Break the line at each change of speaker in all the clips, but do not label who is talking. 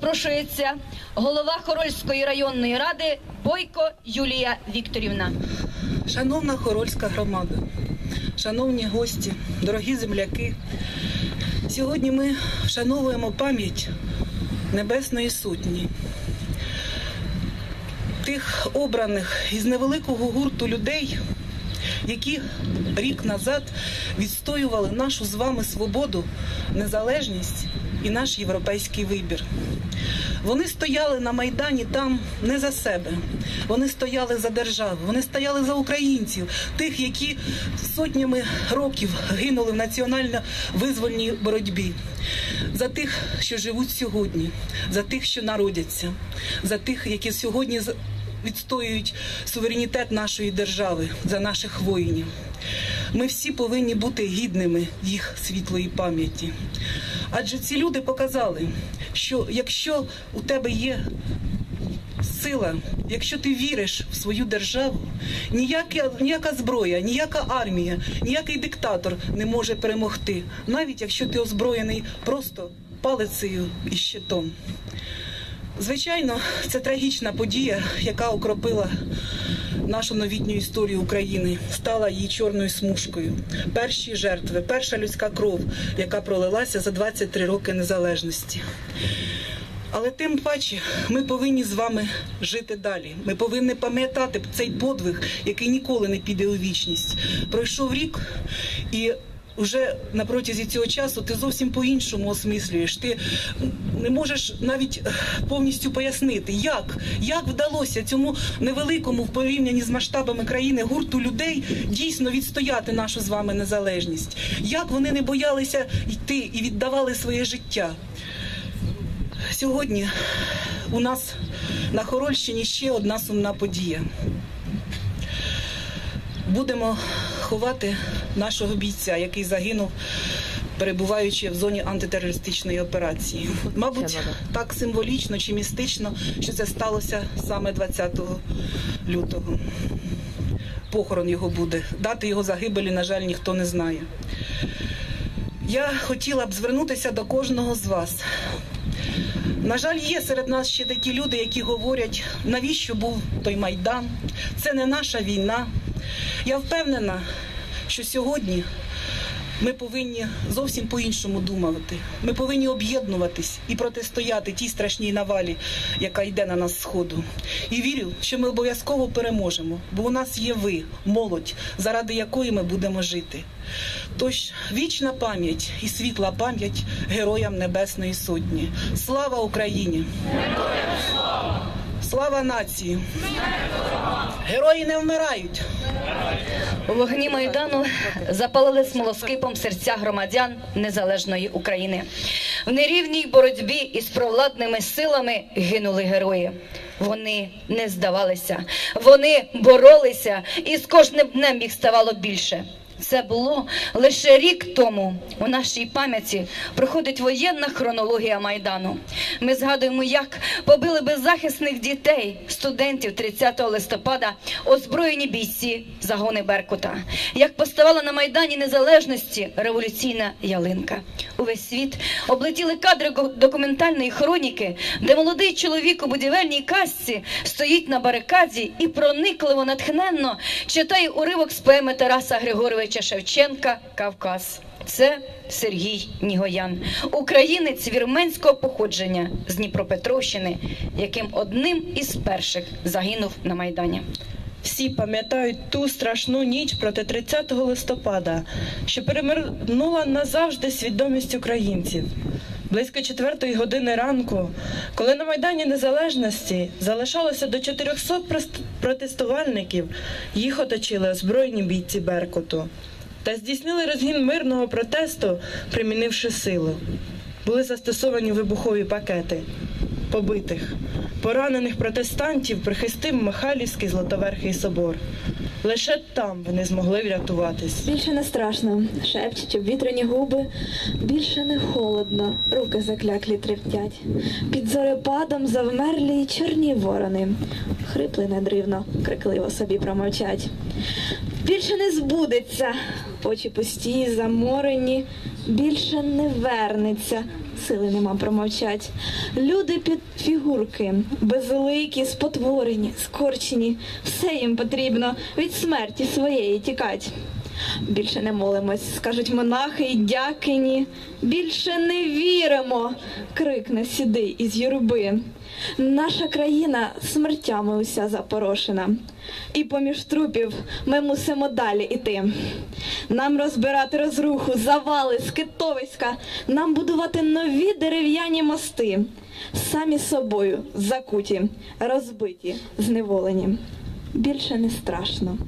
запрошується голова Хорольської районної ради Бойко Юлія Вікторівна.
Шановна Хорольська громада, шановні гості, дорогі земляки, сьогодні ми вшановуємо пам'ять Небесної Сотні, тих обраних із невеликого гурту людей, які рік назад відстоювали нашу з вами свободу, незалежність і наш європейський вибір. Вони стояли на Майдані там не за себе. Вони стояли за державу, вони стояли за українців, тих, які сотнями років гинули в національно-визвольній боротьбі, за тих, що живуть сьогодні, за тих, що народяться, за тих, які сьогодні відстоюють суверенітет нашої держави, за наших воїнів. Ми всі повинні бути гідними їх світлої пам'яті. Адже ці люди показали, що якщо у тебе є сила, якщо ти віриш в свою державу, ніяка, ніяка зброя, ніяка армія, ніякий диктатор не може перемогти, навіть якщо ти озброєний просто палицею і щитом. Звичайно, це трагічна подія, яка окропила нашу новітню історію України, стала її чорною смужкою. Перші жертви, перша людська кров, яка пролилася за 23 роки незалежності. Але тим паче ми повинні з вами жити далі. Ми повинні пам'ятати цей подвиг, який ніколи не піде у вічність. Пройшов рік і. Вже на протязі цього часу ти зовсім по-іншому осмислюєш. Ти не можеш навіть е, повністю пояснити, як, як вдалося цьому невеликому в порівнянні з масштабами країни гурту людей дійсно відстояти нашу з вами незалежність. Як вони не боялися йти і віддавали своє життя. Сьогодні у нас на Хорольщині ще одна сумна подія. Будемо ховати нашого бійця, який загинув, перебуваючи в зоні антитерористичної операції. Мабуть, так символічно чи містично, що це сталося саме 20 лютого. Похорон його буде. Дати його загибелі, на жаль, ніхто не знає. Я хотіла б звернутися до кожного з вас. На жаль, є серед нас ще такі люди, які говорять, навіщо був той майдан. Це не наша війна. Я впевнена, що сьогодні ми повинні зовсім по-іншому думати. Ми повинні об'єднуватись і протистояти тій страшній навалі, яка йде на нас сходу. І вірю, що ми обов'язково переможемо, бо у нас є ви, молодь, заради якої ми будемо жити. Тож вічна пам'ять і світла пам'ять героям Небесної Сотні. Слава Україні! Слава нації! Герої не вмирають!
Вогні Майдану запалили смолоскипом серця громадян незалежної України. В нерівній боротьбі із провладними силами гинули герої. Вони не здавалися, вони боролися, і з кожним днем їх ставало більше. Це було лише рік тому. У нашій пам'яті проходить воєнна хронологія майдану. Ми згадуємо, як побили беззахисних дітей, студентів 30 листопада, озброєні бійці загони Беркута. Як поставала на майдані незалежності революційна ялинка. Увесь світ облетіли кадри документальної хроніки, де молодий чоловік у будівельній касці стоїть на барикаді і проникливо натхненно читає уривок з поеми Тараса Григоровича Шевченка Кавказ. Це Сергій Нігоян, українець вірменського походження з Дніпропетровщини, яким одним із перших загинув на майдані.
Всі пам'ятають ту страшну ніч проти 30 листопада, що перемирнула назавжди свідомість українців. Близько четвертої години ранку, коли на Майдані Незалежності залишалося до 400 прост- протестувальників, їх оточили озброєні бійці Беркуту та здійснили розгін мирного протесту, примінивши силу. Були застосовані вибухові пакети побитих, поранених протестантів прихистив Михайлівський Златоверхий собор. Лише там вони змогли врятуватись.
Більше не страшно, шепчуть обвітряні губи. Більше не холодно, руки закляклі тремтять. Під зорепадом завмерлі й чорні ворони. Хрипли недривно, крикливо собі промовчать. Більше не збудеться, очі пусті, заморені, більше не вернеться, сили нема промовчать. Люди під фігурки, безликі, спотворені, скорчені, все їм потрібно від смерті своєї тікать. Більше не молимось, скажуть монахи й дякині. Більше не віримо, крикне сідий із юрби. Наша країна смертями уся запорошена. І поміж трупів ми мусимо далі іти. Нам розбирати розруху, завали, скитовиська, нам будувати нові дерев'яні мости, самі собою закуті, розбиті, зневолені. Більше не страшно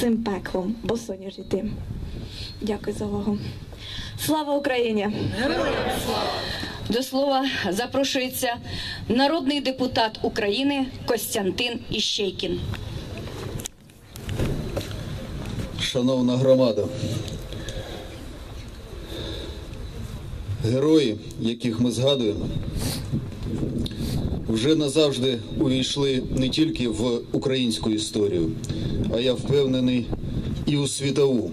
цим пеклом босоніж йти. Дякую за увагу. Слава Україні!
Героям До слова запрошується народний депутат України Костянтин Іщейкін.
Шановна громада, герої, яких ми згадуємо, вже назавжди увійшли не тільки в українську історію, а я впевнений і у світову,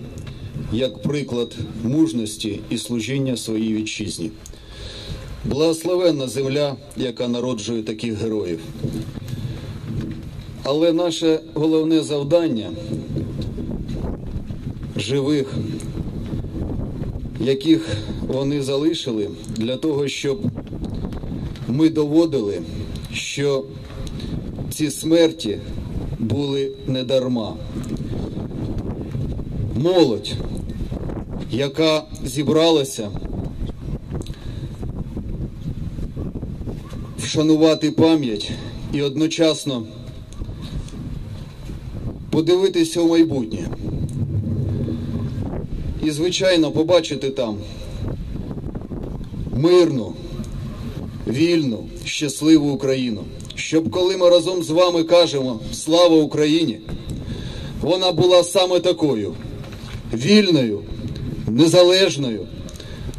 як приклад мужності і служіння своїй вітчизні. Благословенна земля, яка народжує таких героїв. Але наше головне завдання живих, яких вони залишили для того, щоб ми доводили, що ці смерті були не дарма. Молодь, яка зібралася вшанувати пам'ять і одночасно подивитися у майбутнє. І, звичайно, побачити там мирну, вільну, щасливу Україну. Щоб коли ми разом з вами кажемо Слава Україні, вона була саме такою вільною, незалежною,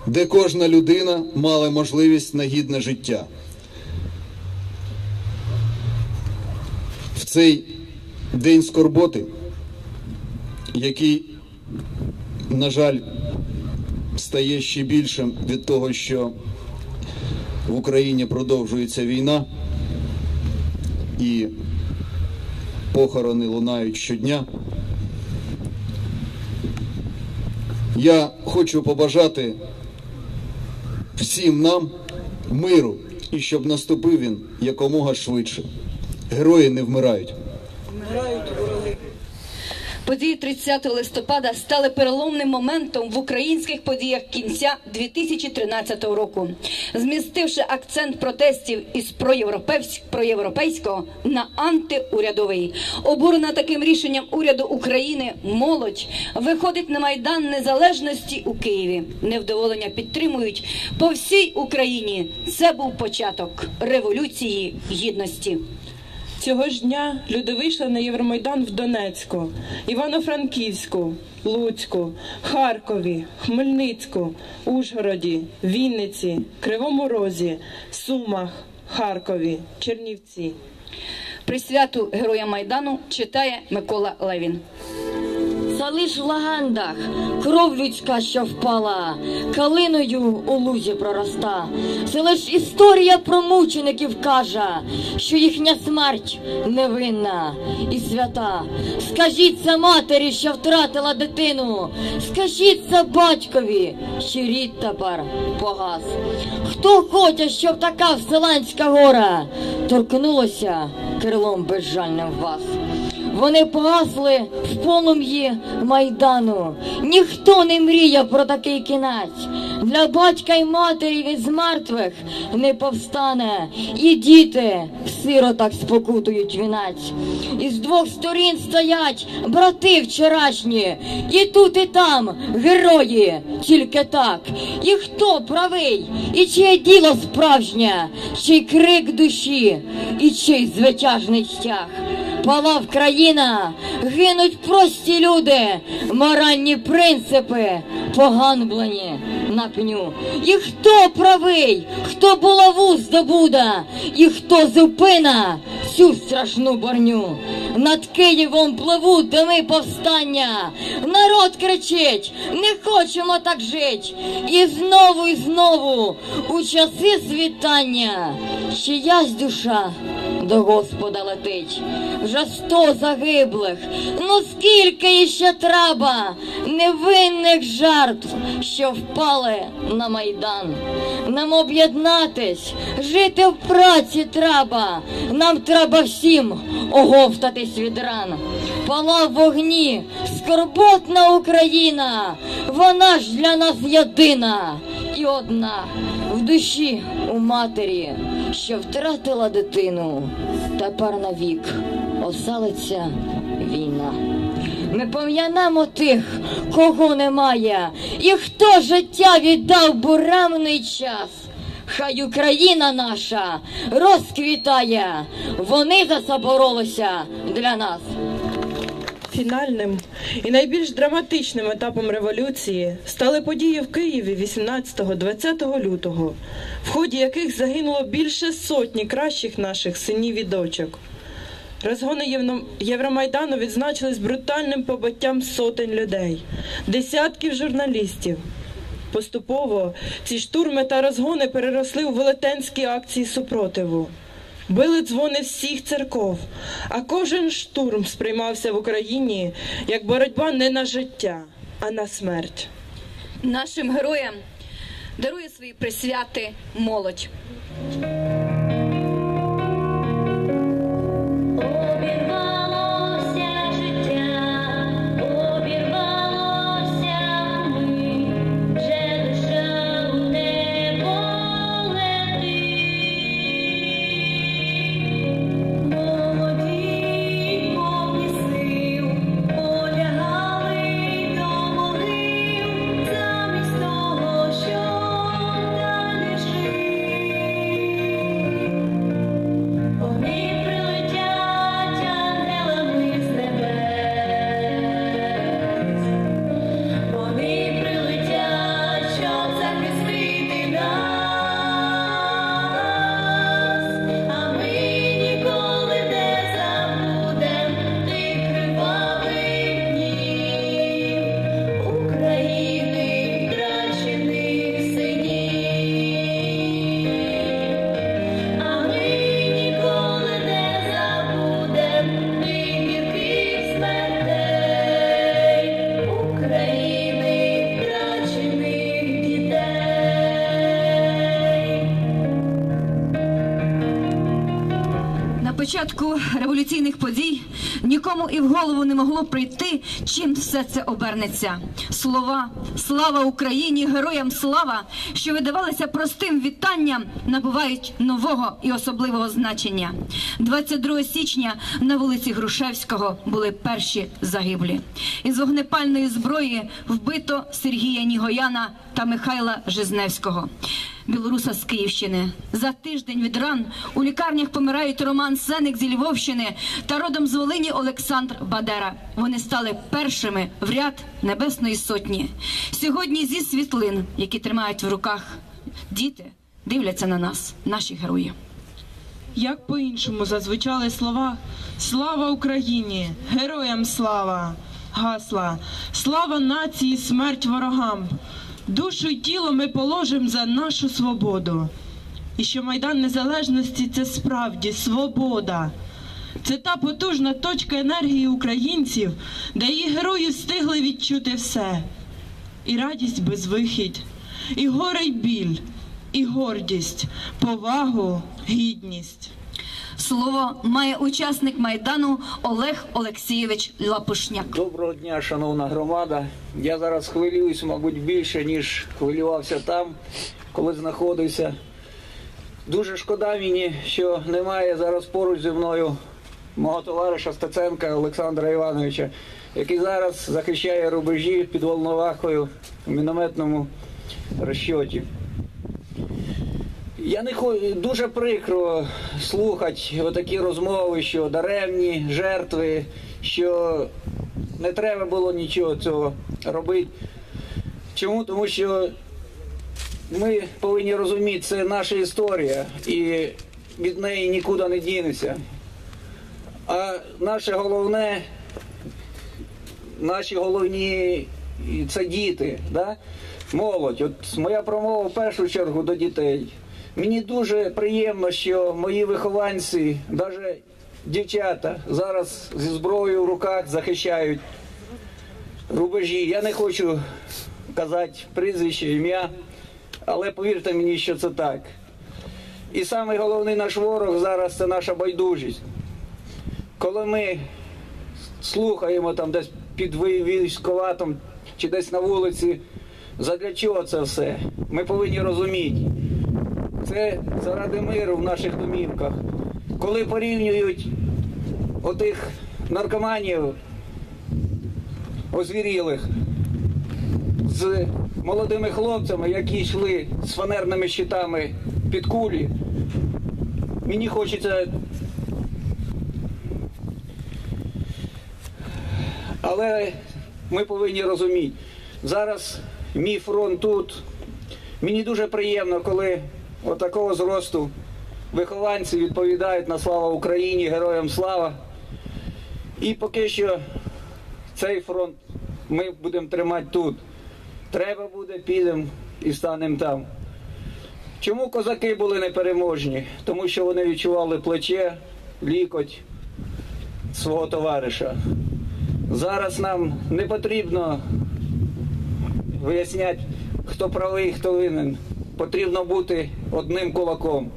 де кожна людина мала можливість на гідне життя. В цей день скорботи, який на жаль, стає ще більшим від того, що в Україні продовжується війна і похорони лунають щодня. Я хочу побажати всім нам миру і щоб наступив він якомога швидше. Герої не вмирають.
Події 30 листопада стали переломним моментом в українських подіях кінця 2013 року, змістивши акцент протестів із проєвропейсь- проєвропейського на антиурядовий. Обурена таким рішенням уряду України молодь виходить на майдан незалежності у Києві. Невдоволення підтримують по всій Україні. Це був початок революції гідності.
Цього ж дня люди вийшли на Євромайдан в Донецьку, Івано-Франківську, Луцьку, Харкові, Хмельницьку, Ужгороді, Вінниці, Кривому Розі, Сумах, Харкові, Чернівці.
Присвяту героям Майдану читає Микола Левін.
Це лиш в легендах кров людська, що впала, калиною у лузі пророста. Це лиш історія про мучеників каже, що їхня смерть невинна і свята. Скажіть це матері, що втратила дитину. Скажіть це батькові, що рід тепер погас. Хто хоче, щоб така вселенська гора торкнулася крилом безжальним вас? Вони погасли в полум'ї майдану. Ніхто не мріяв про такий кінець. Для батька й матері від мертвих не повстане, і діти в сиротах спокутують вінець. Із двох сторін стоять брати вчорашні, і тут, і там герої, тільки так. І хто правий, і чиє діло справжнє, чий крик душі, і чий звитяжний стяг палав країна, гинуть прості люди, моральні принципи поганблені на пню. І хто правий, хто булаву здобуда, і хто зупина цю страшну борню. Над Києвом пливуть дими повстання. Народ кричить, не хочемо так жить. І знову, і знову у часи світання чиясь душа до Господа летить. Вже сто загиблих. Ну скільки іще треба невинних жертв, що впали на майдан. Нам об'єднатись, жити в праці треба. Нам треба всім оговтатись від ран. Пала в вогні, скорботна Україна, вона ж для нас єдина і одна в душі у матері, що втратила дитину. Тепер навік оселиться війна. Ми пом'янемо тих, кого немає, і хто життя віддав буремний час. Хай Україна наша розквітає, вони за це боролися для нас.
Фінальним і найбільш драматичним етапом революції стали події в Києві 18-20 лютого, в ході яких загинуло більше сотні кращих наших синів і дочок. Розгони Євромайдану відзначились брутальним побиттям сотень людей, десятків журналістів. Поступово ці штурми та розгони переросли у велетенські акції супротиву. Били дзвони всіх церков, а кожен штурм сприймався в Україні як боротьба не на життя, а на смерть.
Нашим героям дарує свої присвяти молодь. Початку революційних подій нікому і в голову не могло прийти, чим все це обернеться. Слова Слава Україні! Героям слава, що видавалися простим вітанням, набувають нового і особливого значення. 22 січня на вулиці Грушевського були перші загиблі. Із вогнепальної зброї вбито Сергія Нігояна та Михайла Жизневського білоруса з Київщини. За тиждень від ран у лікарнях помирають Роман Сеник зі Львовщини та родом з Волині Олександр Бадера. Вони стали першими в ряд Небесної Сотні. Сьогодні зі світлин, які тримають в руках діти, дивляться на нас, наші герої.
Як по-іншому зазвучали слова Слава Україні! Героям слава! Гасла! Слава нації, смерть ворогам! Душу й тіло ми положим за нашу свободу. І що Майдан Незалежності це справді свобода. Це та потужна точка енергії українців, де її герої встигли відчути все. І радість безвихідь, і горе й біль, і гордість, повагу, гідність.
Слово має учасник майдану Олег Олексійович Лапушняк.
Доброго дня, шановна громада. Я зараз хвилююсь, мабуть, більше, ніж хвилювався там, коли знаходився. Дуже шкода мені, що немає зараз поруч зі мною мого товариша Стеценка Олександра Івановича, який зараз захищає рубежі під Волновахою в мінометному розчоті. Я не хо... дуже прикро слухати отакі розмови, що даремні жертви, що не треба було нічого цього робити. Чому? Тому що ми повинні розуміти, це наша історія, і від неї нікуди не дінеться. А наше головне, наші головні це діти, да? молодь. От моя промова в першу чергу до дітей. Мені дуже приємно, що мої вихованці, навіть дівчата, зараз зі зброєю в руках захищають рубежі. Я не хочу казати прізвище, ім'я, але повірте мені, що це так. І самий головний наш ворог зараз це наша байдужість. Коли ми слухаємо там десь під військоватом чи десь на вулиці, задля чого це все? Ми повинні розуміти. Це заради миру в наших домівках. Коли порівнюють отих наркоманів озвірілих з молодими хлопцями, які йшли з фанерними щитами під кулі, мені хочеться. Але ми повинні розуміти, зараз мій фронт тут. Мені дуже приємно, коли отакого зросту вихованці відповідають на слава Україні, героям слава. І поки що цей фронт ми будемо тримати тут. Треба буде, підемо і станемо там. Чому козаки були непереможні? Тому що вони відчували плече, лікоть свого товариша. Зараз нам не потрібно виясняти, хто правий, хто винен. Потрібно бути одним кулаком.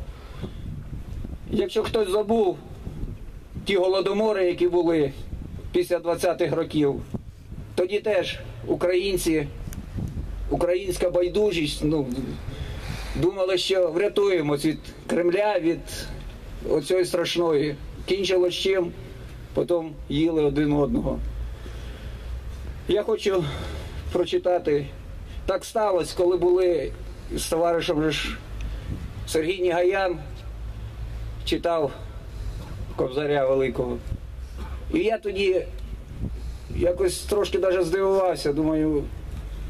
Якщо хтось забув ті голодомори, які були після 20-х років, тоді теж українці, українська байдужість, ну, думали, що врятуємось від Кремля, від оцієї страшної. Кінчилось чим, потім їли один одного. Я хочу прочитати. Так сталося, коли були з товаришем ж Сергій Нігаян читав Кобзаря Великого. І я тоді якось трошки навіть здивувався. Думаю,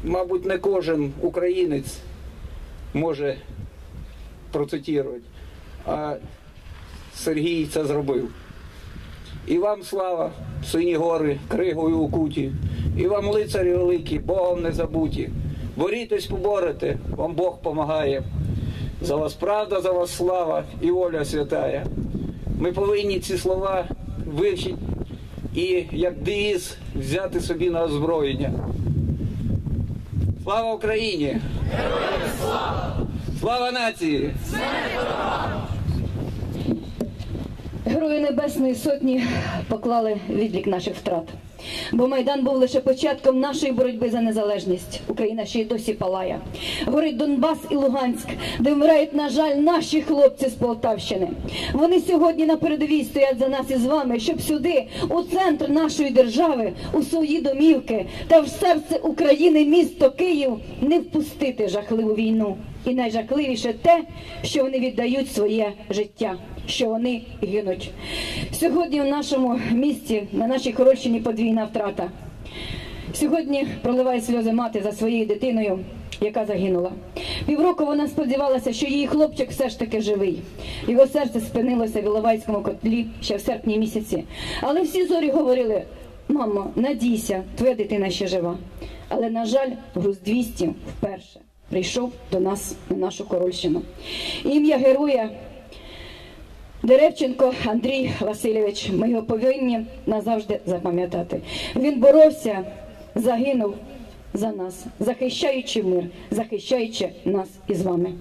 мабуть, не кожен українець може процитувати. А Сергій це зробив. І вам слава, сині гори, кригою у куті, і вам лицарі великі, Богом не забуті. Борітесь, поборете, вам Бог помагає. За вас правда, за вас слава і воля святая. Ми повинні ці слова вивчити і як девіз взяти собі на озброєння. Слава Україні! Слава нації!
Герої Небесної Сотні поклали відлік наших втрат. Бо Майдан був лише початком нашої боротьби за незалежність. Україна ще й досі палає. Горить Донбас і Луганськ, де вмирають, на жаль, наші хлопці з Полтавщини. Вони сьогодні на передовій стоять за нас і з вами, щоб сюди, у центр нашої держави, у свої домівки та в серце України, місто Київ, не впустити жахливу війну. І найжахливіше те, що вони віддають своє життя, що вони гинуть. Сьогодні в нашому місті, на нашій Хорольщині, подвійна втрата. Сьогодні проливає сльози мати за своєю дитиною, яка загинула. Півроку вона сподівалася, що її хлопчик все ж таки живий. Його серце спинилося в Іловайському котлі ще в серпні місяці. Але всі зорі говорили: мамо, надійся, твоя дитина ще жива. Але, на жаль, груз 200 вперше прийшов до нас на нашу Корольщину. Ім'я героя Деревченко Андрій Васильович. Ми його повинні назавжди запам'ятати. Він боровся, загинув за нас, захищаючи мир, захищаючи нас із вами.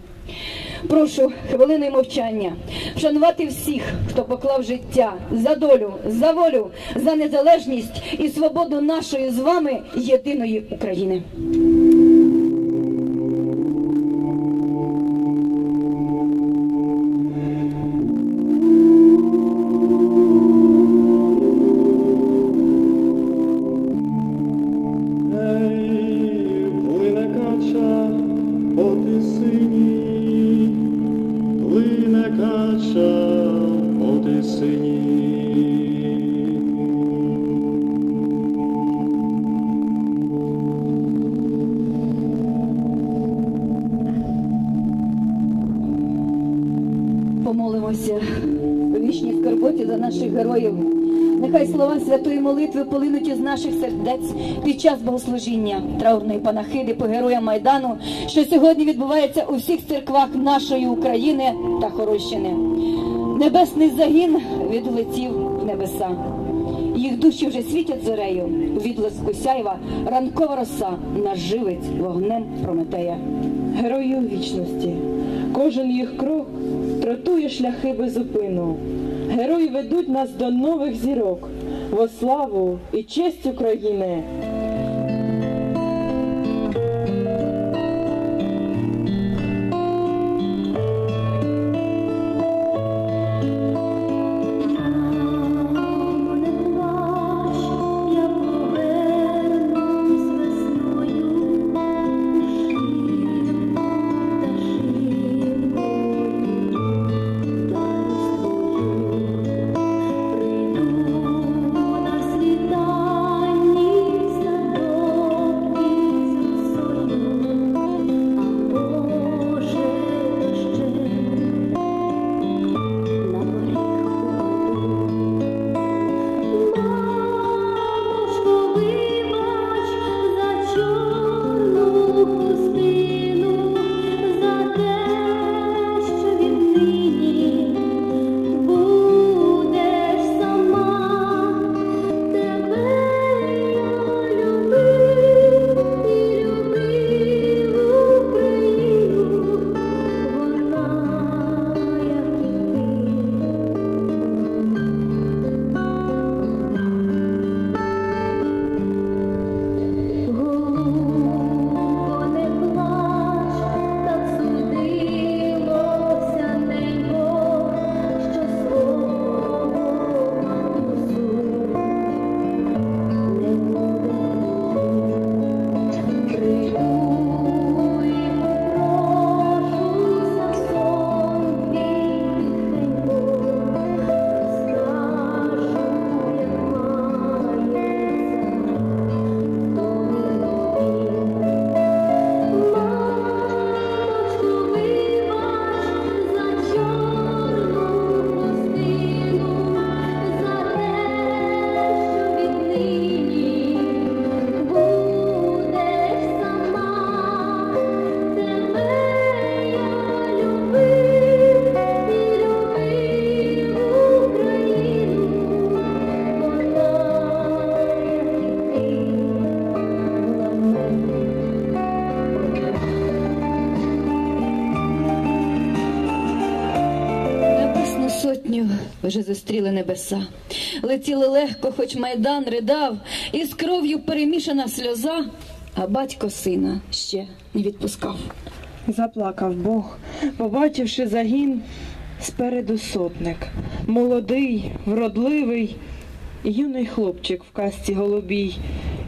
Прошу хвилиною мовчання вшанувати всіх, хто поклав життя за долю, за волю, за незалежність і свободу нашої з вами єдиної України. Наших сердець під час богослужіння траурної панахиди по героям Майдану, що сьогодні відбувається у всіх церквах нашої України та Хорощини. Небесний загін відлетів в небеса. Їх душі вже світять зорею, у відблиску сяйва, ранкова роса нас живить вогнем Прометея.
Герої вічності. Кожен їх крок тротує шляхи без зупину. Герої ведуть нас до нових зірок, во славу і честь України.
Зустріли небеса. Летіли легко, хоч майдан ридав, і з кров'ю перемішана сльоза, а батько сина ще не відпускав.
Заплакав Бог, побачивши загін спереду сотник. Молодий, вродливий, юний хлопчик в касті голубій,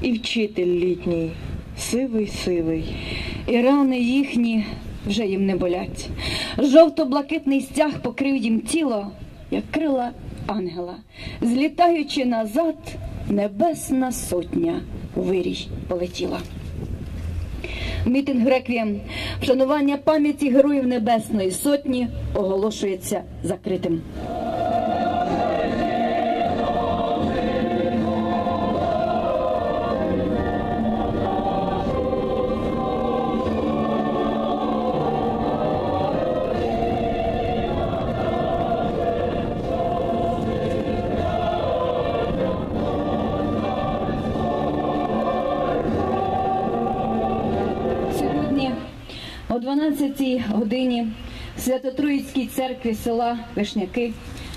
і вчитель літній, сивий сивий.
І рани їхні вже їм не болять. Жовто-блакитний стяг покрив їм тіло, як крила ангела. Злітаючи назад, небесна сотня вирій полетіла. Мітинг реквієм вшанування пам'яті героїв Небесної Сотні оголошується закритим. 12 годині в Свято-Троїцькій церкві села Вишняки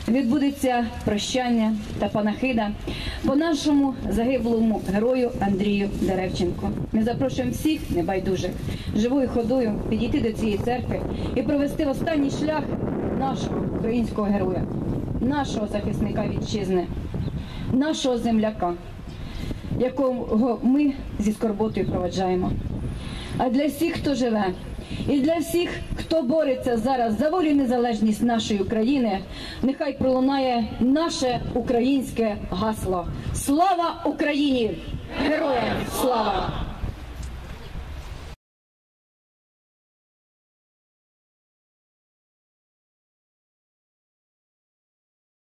відбудеться прощання та панахида по нашому загиблому герою Андрію Деревченко. Ми запрошуємо всіх небайдужих живою ходою підійти до цієї церкви і провести останній шлях нашого українського героя, нашого захисника вітчизни, нашого земляка, якого ми зі скорботою проведжаємо а для всіх, хто живе, і для всіх, хто бореться зараз за волю і незалежність нашої України, нехай пролунає наше українське гасло. Слава Україні! Героям слава!